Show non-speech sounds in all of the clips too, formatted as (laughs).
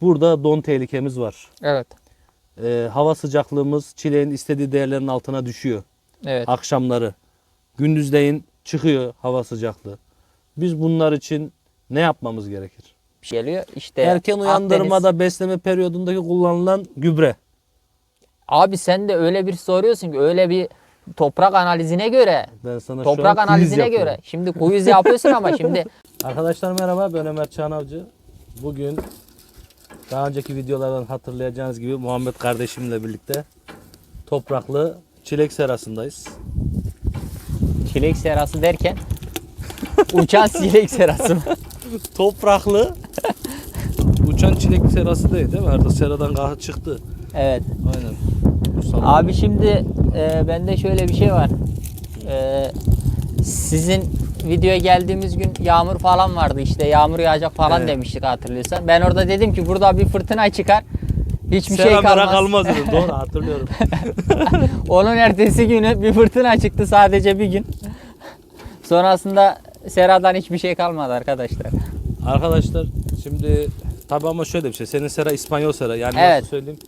Burada don tehlikemiz var. Evet. Ee, hava sıcaklığımız çileğin istediği değerlerin altına düşüyor. Evet. Akşamları. Gündüzleyin çıkıyor hava sıcaklığı. Biz bunlar için ne yapmamız gerekir? Geliyor işte. Erken Akdeniz- uyandırmada besleme periyodundaki kullanılan gübre. Abi sen de öyle bir soruyorsun ki öyle bir toprak analizine göre, Ben sana şu toprak an quiz analizine yapıyorum. göre. Şimdi quiz yapıyorsun ama şimdi (laughs) Arkadaşlar merhaba ben Ömer Çağnavcı. Bugün daha önceki videolardan hatırlayacağınız gibi Muhammed kardeşimle birlikte topraklı çilek serasındayız. çilek serası derken uçan çilek serası mı? (laughs) Topraklı uçan çilek serası değil değil mi? Artık seradan kalkıp çıktı. Evet. Aynen. Abi şimdi e, bende şöyle bir şey var. E, sizin videoya geldiğimiz gün yağmur falan vardı işte yağmur yağacak falan Evet. demiştik hatırlıyorsan. Ben orada dedim ki burada bir fırtına çıkar. Hiçbir şey Sera mera kalmaz. kalmaz dedim. Doğru (laughs) hatırlıyorum. (laughs) Onun ertesi günü bir fırtına çıktı sadece bir gün. Sonrasında seradan hiçbir şey kalmadı arkadaşlar. Arkadaşlar şimdi tabi ama şöyle bir şey. Senin sera İspanyol sera. Yani Evet. nasıl söyleyeyim?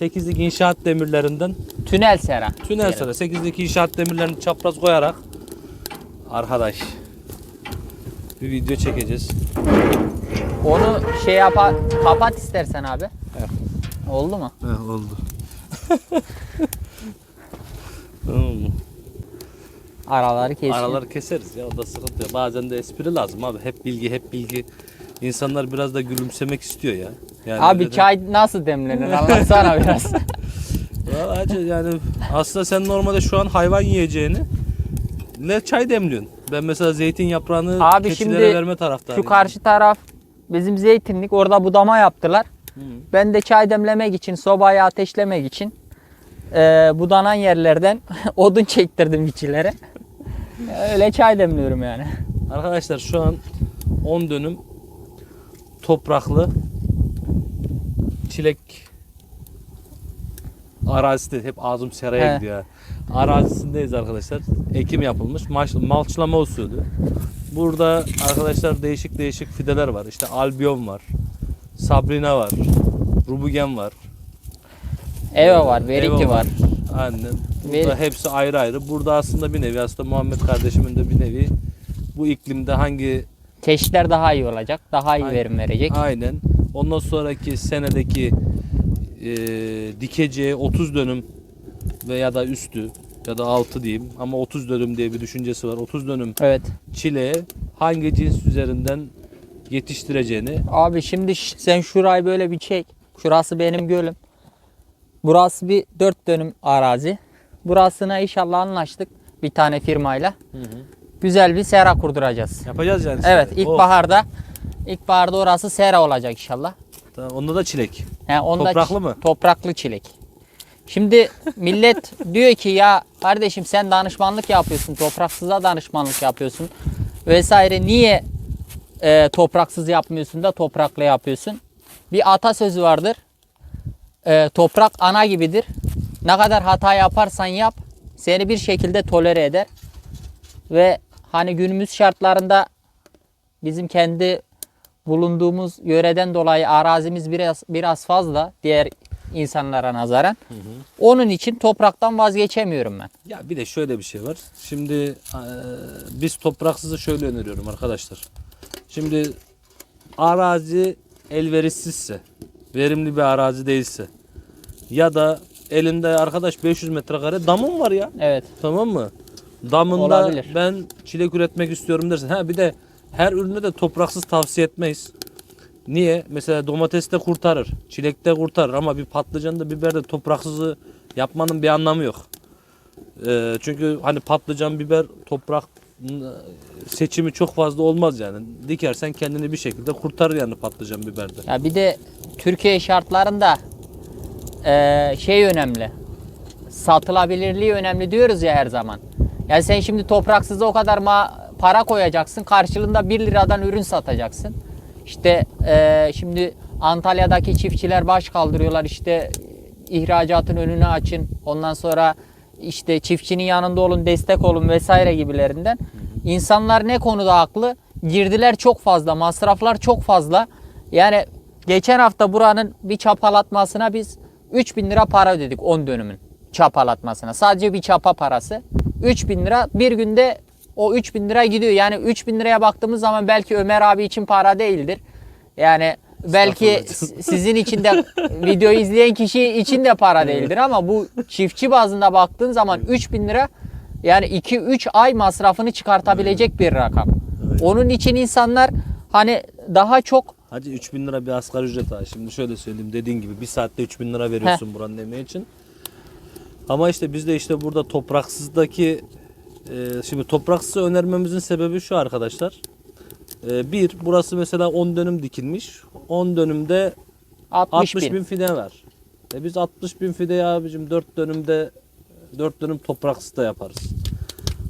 8'lik inşaat demirlerinden Tünel sera. tünel sera. 8'lik inşaat demirlerini çapraz koyarak arkadaş bir video çekeceğiz. Onu şey yapa kapat istersen abi. Evet. Oldu mu? Heh, oldu. (laughs) tamam mı? Araları kesiyor. Araları keseriz ya o da sıkıntı yok. Bazen de espri lazım abi. Hep bilgi hep bilgi. İnsanlar biraz da gülümsemek istiyor ya. Yani Abi de- çay nasıl demlenir anlatsana biraz. (laughs) Vallahi yani aslında sen normalde şu an hayvan yiyeceğini ne çay demliyorsun. Ben mesela zeytin yaprağını Abi keçilere şimdi verme taraftarıyım. Şu karşı taraf bizim zeytinlik orada budama yaptılar. Hı. Ben de çay demlemek için, sobayı ateşlemek için e, budanan yerlerden (laughs) odun çektirdim içilere. (laughs) Öyle çay demliyorum yani. Arkadaşlar şu an 10 dönüm topraklı çilek arazisi hep ağzım seraya He. gidiyor. Arazisindeyiz arkadaşlar. Ekim yapılmış. Maç- Malçlama usulü. Burada arkadaşlar değişik değişik fideler var. İşte albiyon var. Sabrina var. Rubugen var. Eva var, Veriki Eva var. Aynen. Burada Veri- hepsi ayrı ayrı. Burada aslında bir nevi aslında Muhammed kardeşimin de bir nevi bu iklimde hangi Çeşitler daha iyi olacak, daha iyi Aynen. verim verecek. aynen ondan sonraki senedeki e, dikeceği 30 dönüm veya da üstü ya da altı diyeyim ama 30 dönüm diye bir düşüncesi var. 30 dönüm Evet. çileğe hangi cins üzerinden yetiştireceğini Abi şimdi sen şurayı böyle bir çek. Şurası benim gölüm. Burası bir dört dönüm arazi. Burasına inşallah anlaştık bir tane firmayla. Güzel bir sera kurduracağız. yapacağız yani. Evet ilkbaharda ilkbaharda orası sera olacak inşallah. Tamam, onda da çilek. He, onda Topraklı mı? Topraklı çilek. Şimdi millet (laughs) diyor ki ya kardeşim sen danışmanlık yapıyorsun, topraksıza danışmanlık yapıyorsun vesaire. Niye e, topraksız yapmıyorsun da topraklı yapıyorsun? Bir atasözü vardır. E, toprak ana gibidir. Ne kadar hata yaparsan yap seni bir şekilde tolere eder. Ve hani günümüz şartlarında bizim kendi bulunduğumuz yöreden dolayı arazimiz biraz biraz fazla diğer insanlara nazaran. Onun için topraktan vazgeçemiyorum ben. Ya bir de şöyle bir şey var. Şimdi eee, biz topraksızı şöyle öneriyorum arkadaşlar. Şimdi arazi elverişsizse, verimli bir arazi değilse ya da elinde arkadaş 500 metrekare damın var ya. Evet. Tamam mı? Damında Olabilir. ben çilek üretmek istiyorum dersen. Ha bir de her üründe de topraksız tavsiye etmeyiz. Niye? Mesela domateste kurtarır, çilekte kurtarır ama bir patlıcanda biberde topraksızı yapmanın bir anlamı yok. Ee, çünkü hani patlıcan, biber, toprak ıı, seçimi çok fazla olmaz yani. Dikersen kendini bir şekilde kurtarır yani patlıcan, biberde. Ya bir de Türkiye şartlarında eee, şey önemli. Satılabilirliği önemli diyoruz ya her zaman. Yani sen şimdi topraksıza o kadar ma- para koyacaksın. Karşılığında 1 liradan ürün satacaksın. İşte eee, şimdi Antalya'daki çiftçiler baş kaldırıyorlar. İşte ihracatın önünü açın. Ondan sonra işte çiftçinin yanında olun, destek olun vesaire gibilerinden. İnsanlar ne konuda haklı? Girdiler çok fazla, masraflar çok fazla. Yani geçen hafta buranın bir çapalatmasına biz 3000 lira para ödedik 10 dönümün çapalatmasına. Sadece bir çapa parası. 3000 lira bir günde o 3000 lira gidiyor. Yani 3000 liraya baktığımız zaman belki Ömer abi için para değildir. Yani belki sizin için de (laughs) videoyu izleyen kişi için de para değildir ama bu çiftçi bazında baktığın zaman 3000 lira yani 2-3 ay masrafını çıkartabilecek bir rakam. Evet. Onun için insanlar hani daha çok Hacı 3000 lira bir asgari ücret ha. Şimdi şöyle söyleyeyim dediğin gibi bir saatte 3000 lira veriyorsun buranın emeği için. Ama işte biz de işte burada topraksızdaki e, şimdi topraksızı önermemizin sebebi şu arkadaşlar. E, bir burası mesela 10 dönüm dikilmiş. 10 dönümde 60, 60 bin. bin fide var. E biz 60 bin fide abicim 4 dönümde 4 dönüm topraksız da yaparız.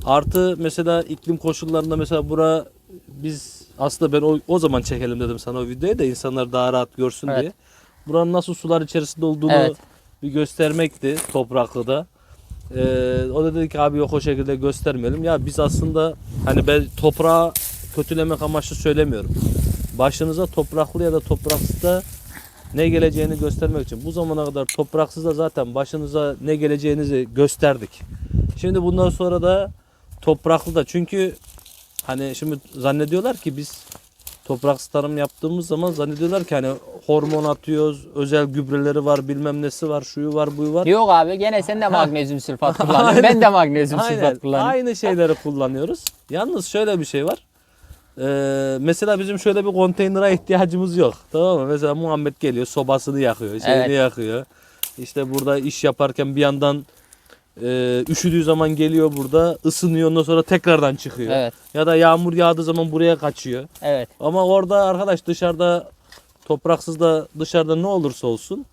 Artı mesela iklim koşullarında mesela bura biz aslında ben o, o zaman çekelim dedim sana o videoyu da insanlar daha rahat görsün Evet. diye. Buranın nasıl sular içerisinde olduğunu Evet. bir göstermekti topraklıda. Ee, o da dedi ki abi yok o şekilde göstermeyelim. Ya biz aslında hani ben toprağı kötülemek amaçlı söylemiyorum. Başınıza topraklı ya da topraksızda ne geleceğini göstermek için. Bu zamana kadar topraksızda zaten başınıza ne geleceğinizi gösterdik. Şimdi bundan sonra da topraklı da çünkü hani şimdi zannediyorlar ki biz topraksız tarım yaptığımız zaman zannediyorlar ki hani hormon atıyoruz, özel gübreleri var, bilmem nesi var, şuyu var, buyu var. Yok abi gene sen de magnezyum sülfat (laughs) kullanıyorsun. ben de magnezyum Aynen. sülfat kullanıyorum. Aynı şeyleri (laughs) kullanıyoruz. Yalnız şöyle bir şey var. Ee, mesela bizim şöyle bir konteynere ihtiyacımız yok. Tamam mı? Mesela Muhammed geliyor, sobasını yakıyor, şeyini Evet. yakıyor. İşte burada iş yaparken bir yandan e, üşüdüğü zaman geliyor burada, ısınıyor, ondan sonra tekrardan çıkıyor. Evet. Ya da yağmur yağdığı zaman buraya kaçıyor. Evet. Ama orada arkadaş dışarıda topraksız da dışarıda ne olursa olsun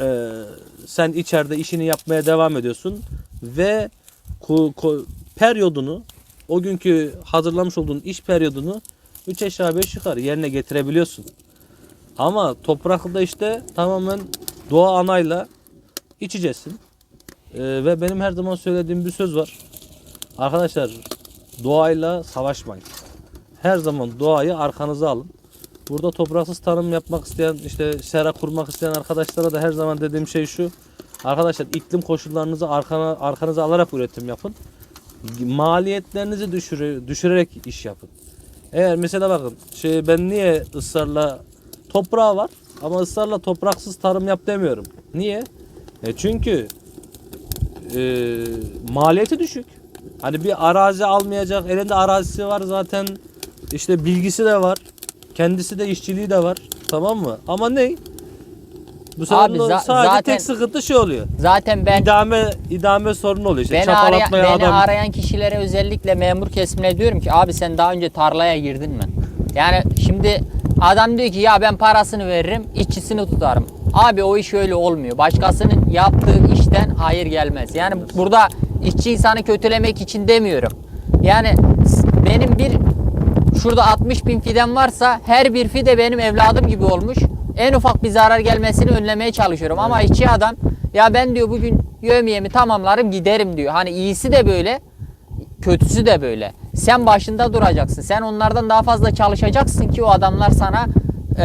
eee, sen içeride işini yapmaya devam ediyorsun ve ku, ku- periyodunu o günkü hazırlamış olduğun iş periyodunu 3 aşağı 5 yukarı yerine getirebiliyorsun. Ama topraklıda işte tamamen doğa anayla içeceksin. Eee, ve benim her zaman söylediğim bir söz var. Arkadaşlar doğayla savaşmayın. Her zaman doğayı arkanıza alın. Burada topraksız tarım yapmak isteyen, işte sera kurmak isteyen arkadaşlara da her zaman dediğim şey şu. Arkadaşlar iklim koşullarınızı arkana, arkanıza alarak üretim yapın. Maliyetlerinizi düşüre, düşürerek iş yapın. Eğer mesela bakın şey ben niye ısrarla toprağı var ama ısrarla topraksız tarım yap demiyorum. Niye? E çünkü e, maliyeti düşük. Hani bir arazi almayacak. Elinde arazisi var zaten. İşte bilgisi de var. Kendisi de işçiliği de var. Tamam mı? Ama ne? Bu sefer Abi za- sadece zaten- tek sıkıntı şey oluyor. Zaten ben İdame idame sorunu oluyor. İşte beni, araya, beni adam. arayan kişilere özellikle memur kesimine diyorum ki abi sen daha önce tarlaya girdin mi? Yani şimdi adam diyor ki ya ben parasını veririm, işçisini tutarım. Abi o iş öyle olmuyor. Başkasının yaptığı işten hayır gelmez. Yani burada işçi insanı kötülemek için demiyorum. Yani benim bir şurada 60 bin fidem varsa her bir fide benim evladım gibi olmuş. En ufak bir zarar gelmesini önlemeye çalışıyorum. Ama işçi adam ya ben diyor bugün yövmiyemi tamamlarım giderim diyor. Hani iyisi de böyle kötüsü de böyle. Sen başında duracaksın. Sen onlardan daha fazla çalışacaksın ki o adamlar sana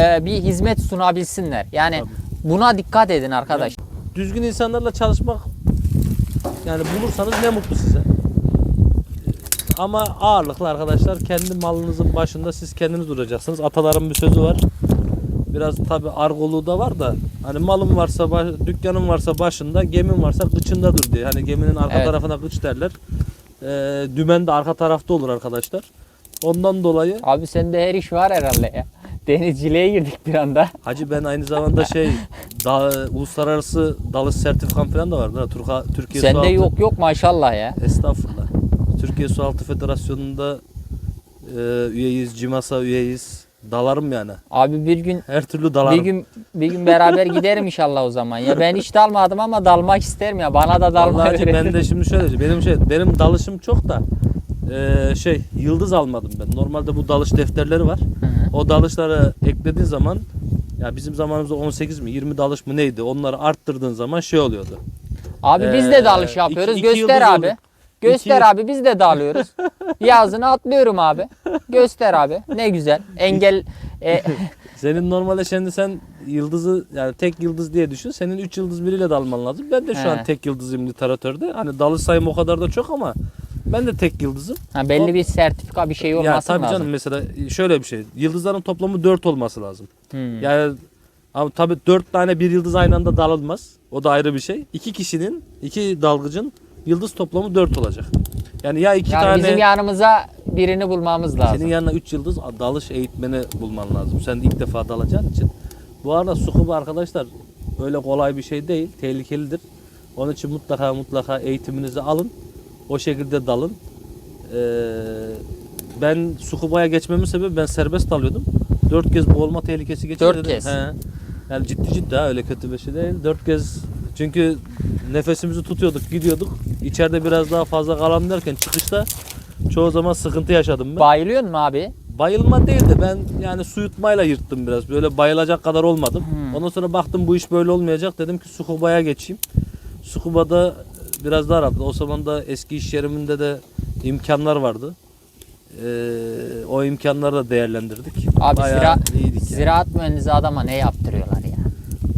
e, bir hizmet sunabilsinler. Yani buna dikkat edin arkadaş. Düzgün insanlarla çalışmak yani bulursanız ne mutlu size. Ama ağırlıklı arkadaşlar kendi malınızın başında siz kendiniz duracaksınız. Ataların bir sözü var. Biraz tabi argoluğu da var da hani malın varsa baş- dükkanın varsa başında gemin varsa kıçında dur diye. Hani geminin arka Evet. tarafına kıç derler. Ee, dümen de arka tarafta olur arkadaşlar. Ondan dolayı Abi sende her iş var herhalde ya. Denizciliğe girdik bir anda. (laughs) Hacı ben aynı zamanda şey da, uluslararası dalış sertifikam falan da var. Turka, Türkiye Sende Sualtı- yok yok maşallah ya. Estağfurullah. Türkiye Sualtı Federasyonu'nda e, üyeyiz, CİMAS'a üyeyiz. Dalarım yani. Abi bir gün Her türlü dalarım. bir gün bir gün beraber giderim inşallah o zaman. Ya ben hiç dalmadım ama dalmak isterim ya. Bana da dalma Vallahi ben de şimdi şöyle benim şey benim dalışım çok da e, şey yıldız almadım ben. Normalde bu dalış defterleri var. Hı hı. O dalışları eklediğin zaman ya bizim zamanımızda 18 mi 20 dalış mı neydi? Onları arttırdığın zaman şey oluyordu. Abi biz Ee, de dalış yapıyoruz. iki- iki Göster abi. olur. Göster İki- abi biz de dalıyoruz. (laughs) Yazını atlıyorum abi. Göster abi. Ne güzel. Engel e, (laughs) Senin normalde şimdi sen yıldızı yani tek yıldız diye düşün. Senin 3 yıldız biriyle dalman lazım. Ben de şu He. an tek yıldızım literatörde. Hani dalış sayım o kadar da çok ama ben de tek yıldızım. Ha, belli O- bir sertifika bir şey olması Ya tabii lazım. canım mesela şöyle bir şey. Yıldızların toplamı 4 olması lazım. Hmm. Yani ama tabii 4 tane bir yıldız aynı anda dalınmaz. O da ayrı bir şey. İki kişinin, iki dalgıcın yıldız toplamı 4 olacak. Yani ya iki yani tane bizim yanımıza birini bulmamız lazım. senin yanına 3 yıldız dalış eğitmeni bulman lazım. Sen ilk defa dalacağın için. Bu arada scuba arkadaşlar öyle kolay bir şey değil. Tehlikelidir. Onun için mutlaka mutlaka eğitiminizi alın. O şekilde dalın. Ee, ben scuba'ya geçmemin sebebi ben serbest dalıyordum. 4 kez boğulma tehlikesi geçirdi. Dört kez? He. Yani ciddi ciddi ha öyle kötü bir şey değil. 4 kez çünkü nefesimizi tutuyorduk, gidiyorduk. İçeride biraz daha fazla kalalım derken çıkışta çoğu zaman sıkıntı yaşadım ben. Bayılıyor mu abi? Bayılma değil de ben yani su yutmayla yırttım biraz. Böyle bayılacak kadar olmadım. Hmm. Ondan sonra baktım bu iş böyle olmayacak. Dedim ki Sukuba'ya geçeyim. Sukuba'da biraz daha rahat. O zaman da eski iş yeriminde de imkanlar vardı. Ee, o imkanları da değerlendirdik. Abi Bayağı zira- iyiydik yani. ziraat mühendisi adama ne yaptırıyorlar ya?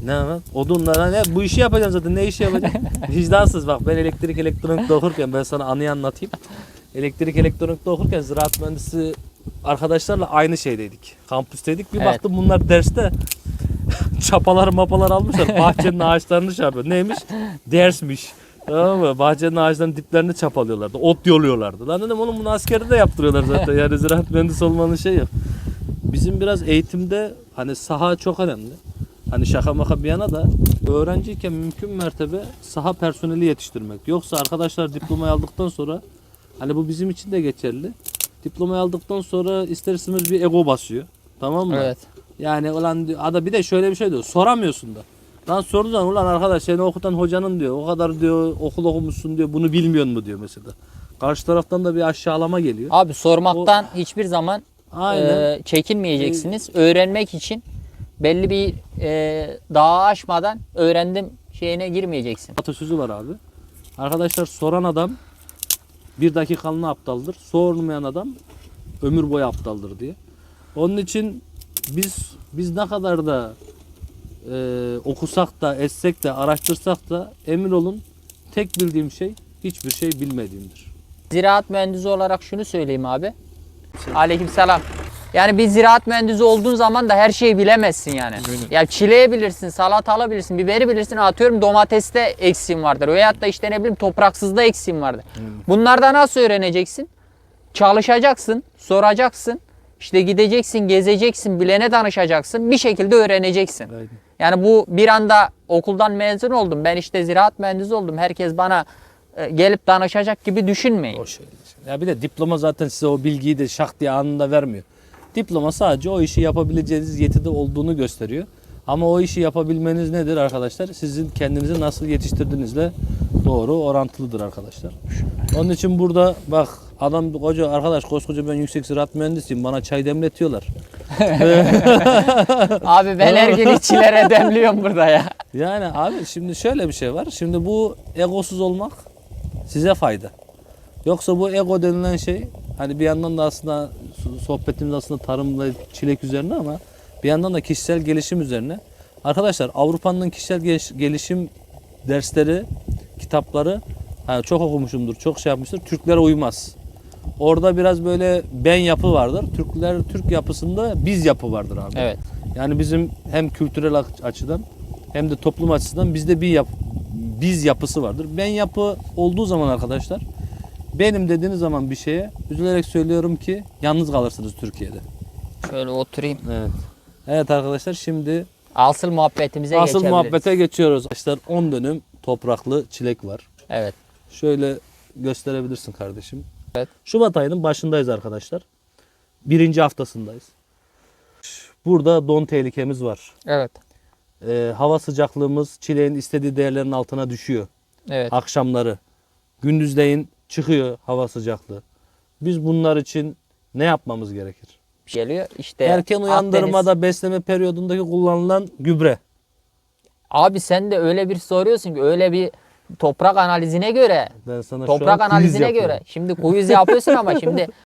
Ne var? Odunlara ne? Bu işi yapacağım zaten. Ne işi yapacağım? (laughs) Vicdansız bak ben elektrik elektronikte okurken ben sana anıyı anlatayım. Elektrik elektronikte okurken ziraat mühendisi arkadaşlarla aynı şeydeydik. Kampüsteydik. Bir Evet. baktım bunlar derste (laughs) çapalar mapalar almışlar. Bahçenin ağaçlarını şey yapıyor. Neymiş? Dersmiş. Tamam mı? Bahçenin ağaçlarının diplerini çapalıyorlardı. Ot yoluyorlardı. Lan dedim oğlum bunu askerde de yaptırıyorlar zaten. Yani ziraat mühendisi olmanın şey yok. Bizim biraz eğitimde hani saha çok önemli. Hani şaka maka bir yana da öğrenciyken mümkün mertebe saha personeli yetiştirmek. Yoksa arkadaşlar diplomayı aldıktan sonra hani bu bizim için de geçerli. Diplomayı aldıktan sonra ister istemez bir ego basıyor. Tamam mı? Evet. Yani ulan ada bir de şöyle bir şey diyor. Soramıyorsun da. Lan zaman ulan arkadaş seni okutan hocanın diyor. O kadar diyor okul okumuşsun diyor. Bunu bilmiyor mu diyor mesela. Karşı taraftan da bir aşağılama geliyor. Abi sormaktan hiçbir zaman Aynen. e, çekinmeyeceksiniz. Öğrenmek için belli bir e, dağı aşmadan öğrendim şeyine girmeyeceksin. atasözü var abi. Arkadaşlar soran adam bir dakikalığına aptaldır. Sormayan adam ömür boyu aptaldır diye. Onun için biz biz ne kadar da e, okusak da etsek de araştırsak da emin olun tek bildiğim şey hiçbir şey bilmediğimdir. Ziraat mühendisi olarak şunu söyleyeyim abi. Aleykümselam. Yani bir ziraat mühendisi olduğun zaman da her şeyi bilemezsin yani. Ya çileği bilirsin, salatalı bilirsin, biberi bilirsin. Atıyorum domateste eksiğin vardır. Veyahut da işte ne bileyim topraksızda eksiğin vardır. Bunlardan nasıl öğreneceksin? Çalışacaksın, soracaksın. İşte gideceksin, gezeceksin, bilene danışacaksın. Bir şekilde öğreneceksin. Aynen. Yani bu bir anda okuldan mezun oldum. Ben işte ziraat mühendisi oldum. Herkes bana e, gelip danışacak gibi düşünmeyin. O şey. Ya bir de diploma zaten size o bilgiyi de şak diye anında vermiyor. Diploma sadece o işi yapabileceğiniz yetide olduğunu gösteriyor. Ama o işi yapabilmeniz nedir arkadaşlar? Sizin kendinizi nasıl yetiştirdiğinizle doğru orantılıdır arkadaşlar. Onun için burada bak adam koca arkadaş koskoca ben yüksek ziraat mühendisiyim bana çay demletiyorlar. (laughs) Abi ben her gün içilere demliyorum burada ya. Yani abi şimdi şöyle bir şey var. Şimdi bu egosuz olmak size fayda. Yoksa bu ego denilen şey hani bir yandan da aslında sohbetimiz aslında tarım ve çilek üzerine ama bir yandan da kişisel gelişim üzerine. Arkadaşlar Avrupa'nın kişisel geliş- gelişim dersleri, kitapları hani çok okumuşumdur, çok şey yapmıştır. Türklere uymaz. Orada biraz böyle ben yapı vardır. Türkler Türk yapısında biz yapı vardır abi. Evet. Yani bizim hem kültürel aç- açıdan hem de toplum açısından bizde bir yap biz yapısı vardır. Ben yapı olduğu zaman arkadaşlar benim dediğiniz zaman bir şeye üzülerek söylüyorum ki yalnız kalırsınız Türkiye'de. Şöyle oturayım. Evet. Evet arkadaşlar şimdi Asıl muhabbetimize asıl muhabbete geçiyoruz. Arkadaşlar 10 dönüm topraklı çilek var. Evet. Şöyle gösterebilirsin kardeşim. Evet. Şubat ayının başındayız arkadaşlar. Birinci haftasındayız. Burada don tehlikemiz var. Evet. Ee, hava sıcaklığımız çileğin istediği değerlerin altına düşüyor. Evet. Akşamları. Gündüzleyin çıkıyor hava sıcaklığı. Biz bunlar için ne yapmamız gerekir? Geliyor işte. Erken Akdeniz- uyandırmada besleme periyodundaki kullanılan gübre. Abi sen de öyle bir soruyorsun ki öyle bir toprak analizine göre Ben sana toprak analizine yapıyorum. göre şimdi quiz yapıyorsun ama şimdi (laughs)